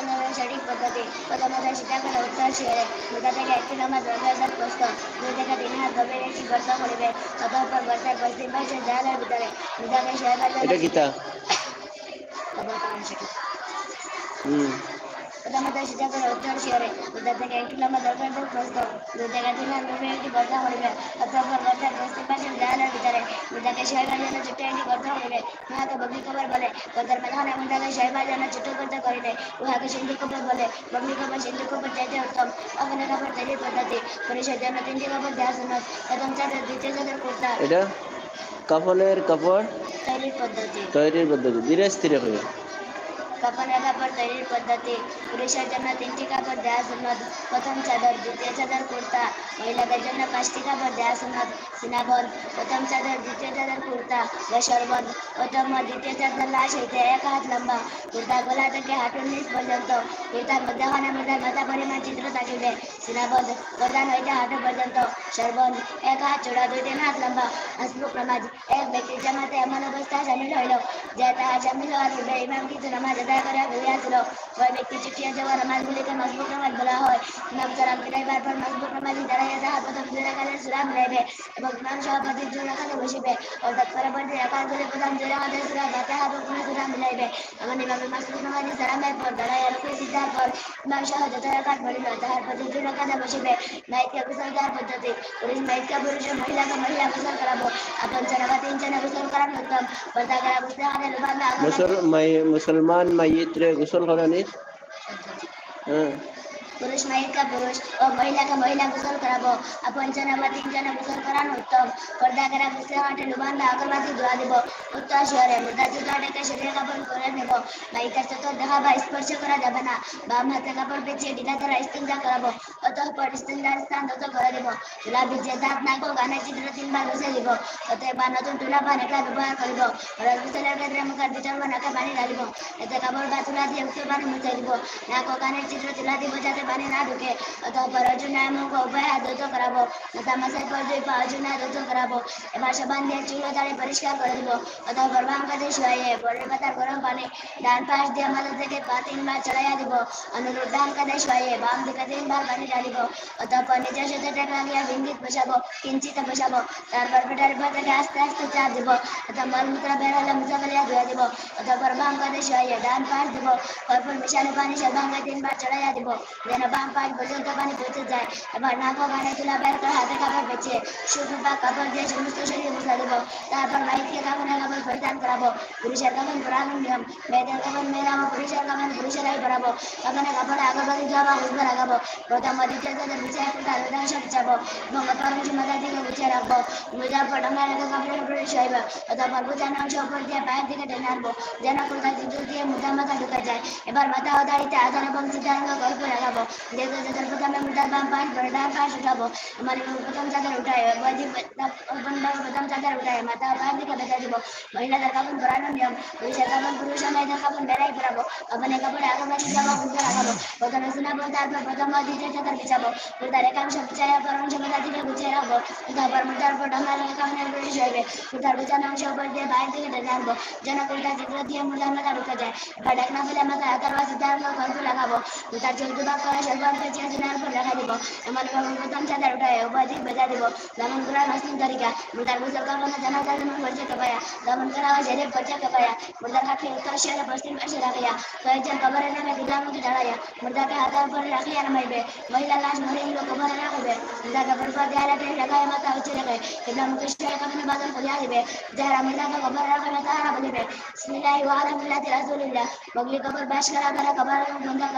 করার সঠিক পদ্ধতি প্রথমত সীতাকালে উত্তর শিরে মৃদা থেকে একটি লম্বা দরজার প্রস্ত দুই থেকে তিন হাত গভীর একটি গর্ত করিবে অতঃপর গর্তের পশ্চিম পাশে দেয়ালের ভিতরে মৃদাকে শোয়াবার জন্য এটা কিতা খবর করার সঠিক হুম প্রথমত সীতাকালে উত্তর শিরে মৃদা থেকে একটি লম্বা দরজার প্রস্ত দুই থেকে তিন হাত গভীর একটি গর্ত করিবে অতঃপর গর্তের পশ্চিম পাশে দেয়ালের ভিতরে মৃদাকে শোয়াবার জন্য ছোট্ট একটি গর্ত করিবে উহাকে বগ্নি কবর বলে গর্তের মাঝখানে মৃদাকে শোয়াবার জন্য ছোট্ট গর্ত করিলে উহাকে সিন্ধু কবর বলে বগ্নি কবর সিন্ধু কবর চাইতে উত্তম অগ্নি কবর তৈরির পদ্ধতি পুরুষের জন্য তিনটি কবর দেওয়া সুন্নত প্রথম চাদর দ্বিতীয় চাদর কুর্তা এটা কাফনের কাপড় তৈরির পদ্ধতি। তৈরির পদ্ধতি। ধীরে স্থিরে হয়ে। পদ্ধতি পুরুষের জন্য তিনটি কাপড় দেওয়া সুন্নত প্রথম চাদর, দ্বিতীয় চাদর, কুর্তা। মহিলাদের জন্য পাঁচটি কাপড় দেওয়া সুন্নত সিনাবন্ধ প্রথম চাদর, দ্বিতীয় চাদর, কুর্তা বেসরবন্ধ প্রথম দ্বিতীয় চাদর লাশ হইতে এক হাত লম্বা। কুর্তা গলা থেকে হাঁটুর নিচ পর্যন্ত। কুর্তার মধ্যখানে মধ্যে মাথা পরিমাণ চিত্র থাকিবে। সিনাবন্ধ প্রধান হইতে হাঁটু পর্যন্ত। সর্বন্ধ এক হাত চূড়া দুই তিন হাত লম্বা। হসমুখ নামাজ, এক ব্যক্তির জামাতে এমন অবস্থা সামিল হইল যে তাহা সামিল হওয়ার পূর্বে ইমাম কিছু নামাজ আদায় করে ফিরিয়াছিল ওই ব্যক্তি চুটিয়া যাওয়া নামাজগুলিকে মজবুত নামাজ বলা হয়। ইমাম সালাম ফিরাইবার পর মজবুত নামাজি দাঁড়াইয়া তাহা প্রথম দুই রাখাতের সুরা মিলাইবে এবং ইমাম সভাপতি দুই রাখাতে বসিবে। অর্থাৎ পরবর্তী রাখাতগুলি প্রথম দুই রাখাতের সুরা ফাতিহা এবং পুনঃ সুরা মিলাইবে। এমন ইমামে মজবুত নামাজি সালামের পর দাঁড়াইয়া রুকুই সিদ্ধার পর ইমাম সহ যত রাখাত পড়িল তাহার প্রতি দুই রাখাতে বসিবে। মাইককে গোসল দেওয়ার পদ্ধতি? পুরুষ মাইককে পুরুষ মহিলাকে মহিলা গোসল করাবো? আপন জানা তিন জানা গোসল করানো উত্তম মুসলমান মাইয়িত রে গোসল করানি হ্যাঁ। পুরুষ মাইকা পুরুষ ও মহিলাকে মহিলা গোসল করাবো। আপন জন বা তিন জনে গোসল করানো উত্তম। পর্দা করা বুঝতে হাঁটে লুবান বা ধোয়া দিব। উত্তর শহরে মুদ্রা জুতা ডেকে শরীরে কাপড় করে নেব। মাইকার চতুর দেখা বা স্পর্শ করা যাবে না। বাম হাতে কাপড় পেঁচিয়ে ঢিলা দ্বারা ইস্তিন্দা করাবো। অতঃপর ইস্তিন্দার স্থান তত করে দেব। তুলা ভিজে দাঁত নাক ও গানের চিত্র তিনবার ঘষে দিব। নতুন তুলা বা নেকড়া ব্যবহার করিব। রস গোসলের ক্ষেত্রে মুখের ভিতর বা নাকে পানি ঢালিব। এতে কাপড় বা তুলা দিয়ে উত্তর পানি মুছে দিব। নাক ও কানের চিত্র দিব যাতে পানি না ঢুকে অতঃপর অর্জুনায় মুখ ও উভয় হাত ধৌত করাবো। মাথা মাসাই পর দুই পা অর্জুনায় ধৌত করাবো। এবার সাবান দিয়ে চুল ও দাড়ি পরিষ্কার করে দিব। অতঃপর বাম কাঁধে শুয়াইয়ে বরের পাতার গরম পানি ডান পাশ দিয়ে মাথা থেকে পা তিনবার চড়াইয়া দিব। অনুরূপ ডান কাঁধে শুয়াইয়ে বাম দিকে তিনবার পানি ঢালিব। অতঃপর নিজের সাথে টেক লাগিয়া বিঙ্গিত বসাবো, কিঞ্চিত বসাবো। তারপর পেটের থেকে আস্তে আস্তে চাপ দিব। অথবা মলমূত্র বের হলে মুছা ফেলিয়া ধুয়ে দিব। অতঃপর বাম কাঁধে শুয়াইয়ে ডান পাশ দিব। কর্পূর মিশানো পানি সর্বাঙ্গে তিনবার চড়াইয়া দিব। যেন বাম পাশ পর্যন্ত পানি পৌঁছে যায়। এবার নাক কানে তুলা বের করে হাতে কাপড় পেঁচিয়ে শুকনো বা কাপড় দিয়ে সমস্ত শরীর মুছা দিব। তারপর মাইককে কাপড়ে কাপড় পরিধান করাবো। পুরুষের কাপড় পরানোর নিয়ম। মেয়েদের কাপড় মেয়েরা পুরুষের কাপড় পুরুষেরাই পরাবো কাপড়ে কাপড়ে আগরবাতি দেওয়া বা হুজবা লাগাবো প্রথম দ্বিতীয় তাদের বিছায় ফুটা রোদাংশ বিছাবো এবং অপর অংশ মাথা দিকে গুছিয়ে রাখব। মোজার পর ডাঙা রেখে কাপড়ের উপরে শোয়াইব। অথবা বোঝানো অংশ উপর দিয়ে পায়ের দিকে টেনে আনব। যেন চিত্র দিয়ে মুদ্রা মাথা ঢুকে যায়। এবার মাথা ও আধার এবং সিদ্ধান্ত গল্প লাগাবো। যেহেতু যাদের প্রথমে মুদ্রার বাম পাশ পরে ডান পাশ উঠাবো আমার প্রথম চাদর উঠায় ওয়াজিব প্রথম চাদর উঠায় মাথা ও পায়ের দিকে বেঁধে দিব মহিলাদের কাপড় পরানোর নিয়ম পুরুষের কাপড় পুরুষ ও মেয়েদের কাপড় বেড়াই পরাবো কাপড়ে কাপড়ে আগরবাতি জামা বুঝতে লাগাবো প্রথমে সিনাবো তারপর প্রথম ও দ্বিতীয় চাদর বিছাবো মুদ্রার একাংশ বিছায় পর অংশ মাথা দিকে গুছিয়ে রাখব তারপর মুদ্রার উপর ডাঙা রেখে কাপড়ের উপরে শুয়াইবে মুদ্রার বিছানো অংশ উপর দিয়ে বাইরের দিকে টেনে আনব যেন কুর্তা চিত্র দিয়ে মুদ্রার মাথা ঢুকে যায় এবার ডাকনা ফেলে মাথায় হাতার বা সিদ্ধান্ত গল্প লাগাবো মুদ্রার চোখ দুবার করে সর্বান পেঁচিয়ে সিনার উপর রেখে দিব এমন ভাবে প্রথম চাদর উঠায় উভয় দিক বেজা দিব যেমন করার মাসিন তরিকা মুদ্রার গোসল করবানো জানা যায় যেমন পরিচয় কেপায়া যেমন করা হয় সেরে পরিচয় কেপায়া মুদ্রার হাতে উত্তর শেয়ারে পশ্চিম পাশে রাখিয়া কয়েকজন কবরের নামে দুর্গামুখী দাঁড়াইয়া মুদ্রাকে হাতের উপরে রাখিয়া নামাইবে মহিলা লাশ মরে গেলে কবরে রাখবে মুদ্রাকে পরিপর দেয়ালে টেনে রেখায় মাথা উঁচু রেখে দুর্গামুখী শেয়ারে কামনে বাদন খুলিয়া দিবে যারা মুদ্রাকে কবরে রাখবে তাহারা বলিবে বিসমিল্লাহি ওয়া আলা মিল্লাতি রাসূলিল্লাহ বগলি কবর বাস করা করে কবর বন্ধ করবে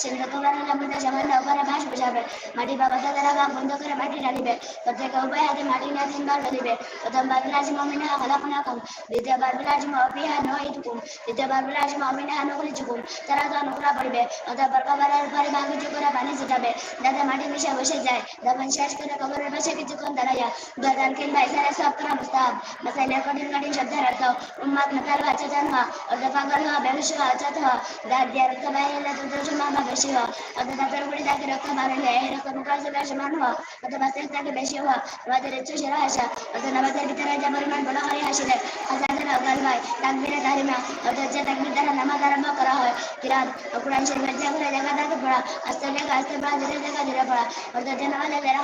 সিন্ধু কবর হলে মুদ্রা সামান্য উপরে বাস বসাবে মাটি বা পাতা দ্বারা বাম বন্ধ করে মাটি ঢালিবে প্রত্যেক উভয় হাতে মাটি নিয়ে তিনবার ঢালিবে প্রথম বাবিলাজি মমিনা খালাকুনাকুম দ্বিতীয়বার বিলাজি মফিহা নহিতুকুম দ্বিতীয়বার বিলাজি মমিনা নুখলিজুকুম তারা তো অনুকূলা পড়বে অতঃপর কবরের উপরে বাম কিছু করে পানি ছিটাবে। যাতে মাটি মিশে বসে যায়, তখন শেষ করে কবরের পাশে কিছুক্ষণ দাঁড়াইয়া গদান কিংবা ইসারে সব করা মুস্তাহাব। মাসাইলের কঠিন কঠিন শব্দের অর্থ, উম্মাদ মাতাল বা চেতন হওয়া অর্থ পাগল হওয়া, বেহুশ হওয়া, অচেত হওয়া। দাঁত দিয়ে রক্ত বাইরে এলে দুর্দর্শন বা বেশি হওয়া অর্থ দাঁতের তাকে রক্ত বাড়াইলে এই রক্ত মুখাশিলা সমান হওয়া অথবা শেষ তাকে বেশি হওয়া আমাদের উচ্চ সেরা হাসা অর্থ নামাজের ভিতরে যে পরিমাণ বড় করে হাসিলে হাজার অগাল হয়। তাকবিরে তারিমা অর্থ যে তাকবির দ্বারা নামাজ আরম্ভ করা হয়। কিরাত কোরআন শরীফের যে করে দেখা থাকে পড়া। আস্তে লেখা আস্তে পড়া, ধীরে দেখা ধীরে পড়া। অর্থাৎ যেন আমাদের দেখা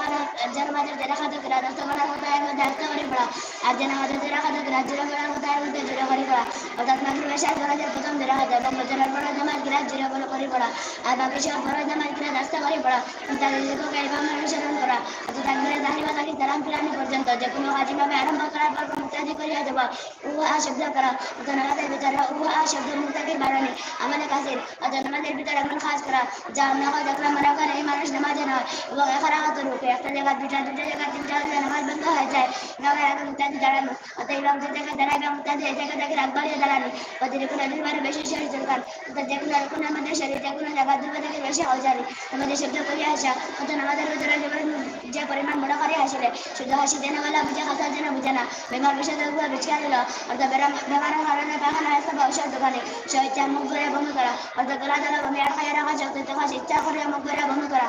যেন আমাদের দেখা থাকে কিরাত আস্তে পড়ার কথা এর মধ্যে আস্তে করে পড়া। আর যেন আমাদের দেখা থাকে কিরাত জোরে পড়ার কথা এর মধ্যে জোরে করে পড়া। অর্থাৎ মাগরিবের শেষ নামাজের প্রথম দেখা যায় এবং ফজরের পরে জামাত কিরাত জোরে বলে করে পড়া। বাকি সব পরে জামাত কিরাত আস্তে করে পড়া। তাদের লেখক ইমাম অনুসরণ করা অর্থাৎ তাকবীরে তাহরিমা থাকি সালাম ফিরানি পর্যন্ত। যে কোনো কাজ ভাবে আরম্ভ করার পর মুক্তাদি করিয়া দেব। উহা শব্দ করা। অর্থাৎ আমাদের ভিতরে উহা শব্দ মুক্তাদি বাড়ানি। আমাদের কাছে অর্থাৎ আমাদের ভিতরে এমন কাজ করা, যা আমরা হয় দেখলাম মনে করে এই মানুষ নামাজে নয়। এবং এখানে হাত রূপে একটা জায়গা দুটা দুটা জায়গা তিনটা নামাজ নামাজ কোনো কোনো আমাদের শরীর কোনো জায়গা দুবার থেকে বেশি যাবে আমাদের শব্দ করিয়া আসা অতন আমাদের যেমন যে পরিমাণ মনে করে আসলে শুধু হাসি দেনে বলা বুঝে হাসা যেন বুঝে না। বেমার বিষয় উপর বিছিয়া দিল। অর্থাৎ বেমারের কারণে পাখানা আসতে বা ঔষধ দোকানে। ইচ্ছা মুখ করে বন্ধ করা। অর্থাৎ গলা জ্বালা বমি খাইয়ে রাখা সত্ত্বেও ইচ্ছা করে মুখ করে বন্ধ করা।